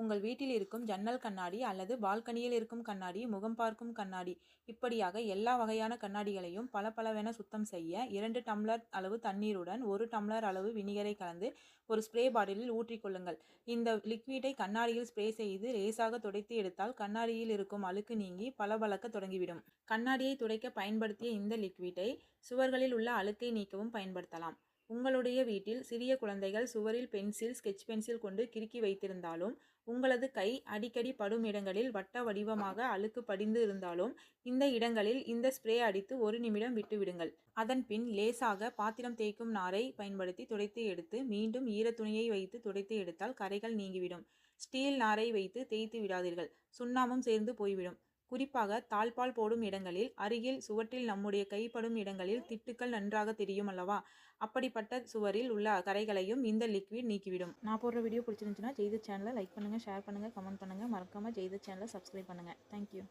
உங்கள் வீட்டில் இருக்கும் ஜன்னல் கண்ணாடி அல்லது பால்கனியில் இருக்கும் கண்ணாடி முகம் பார்க்கும் கண்ணாடி. இப்படியாக எல்லா வகையான கண்ணாடிகளையும் பளபளவென சுத்தம் செய்ய இரண்டு டம்ளர் அளவு தண்ணீருடன் ஒரு டம்ளர் அளவு வினிகரை கலந்து ஒரு ஸ்ப்ரே பாட்டிலில் ஊற்றிக்கொள்ளுங்கள் இந்த லிக்விடை கண்ணாடியில் ஸ்ப்ரே செய்து லேசாக துடைத்து எடுத்தால் கண்ணாடியில் இருக்கும் அழுக்கு நீங்கி பளபளக்க தொடங்கிவிடும். கண்ணாடியை துடைக்க பயன்படுத்திய இந்த லிக்விடை சுவர்களில் உள்ள அழுக்கை நீக்கவும் பயன்படுத்தலாம். உங்களுடைய வீட்டில் சிறிய குழந்தைகள் சுவரில் பென்சில் ஸ்கெட்ச் பென்சில் கொண்டு கிறுக்கி வைத்திருந்தாலும் உங்களது கை அடிக்கடி படும் இடங்களில் வட்ட வடிவமாக அழுக்கு படிந்து இருந்தாலும் இந்த இடங்களில் இந்த ஸ்ப்ரே அடித்து ஒரு நிமிடம் விட்டுவிடுங்கள். அதன்பின் அதன் பின் லேசாக பாத்திரம் தேய்க்கும் நாரை பயன்படுத்தி துடைத்து எடுத்து மீண்டும் ஈரத்துணியை வைத்து துடைத்து எடுத்தால் கரைகள் நீங்கிவிடும். ஸ்டீல் நாரை வைத்து தேய்த்து விடாதீர்கள். சுண்ணாமும் சேர்ந்து போய்விடும். குறிப்பாக தாழ்பால் போடும் இடங்களில் அருகில் சுவற்றில் நம்முடைய கைப்படும் இடங்களில் திட்டுக்கள் நன்றாக தெரியும் அல்லவா? அப்படிப்பட்ட சுவரில் உள்ள கரைகளையும் இந்த லிக்விட் நீக்கிவிடும். நான் போடுற வீடியோ பிடிச்சிருந்துச்சுன்னா ஜெய்த சேனலை லைக் பண்ணுங்கள் ஷேர் பண்ணுங்கள் கமெண்ட் பண்ணுங்கள் மறக்காமல் ஜெய்த சேனலை சப்ஸ்கிரைப் பண்ணுங்கள் தேங்க்யூ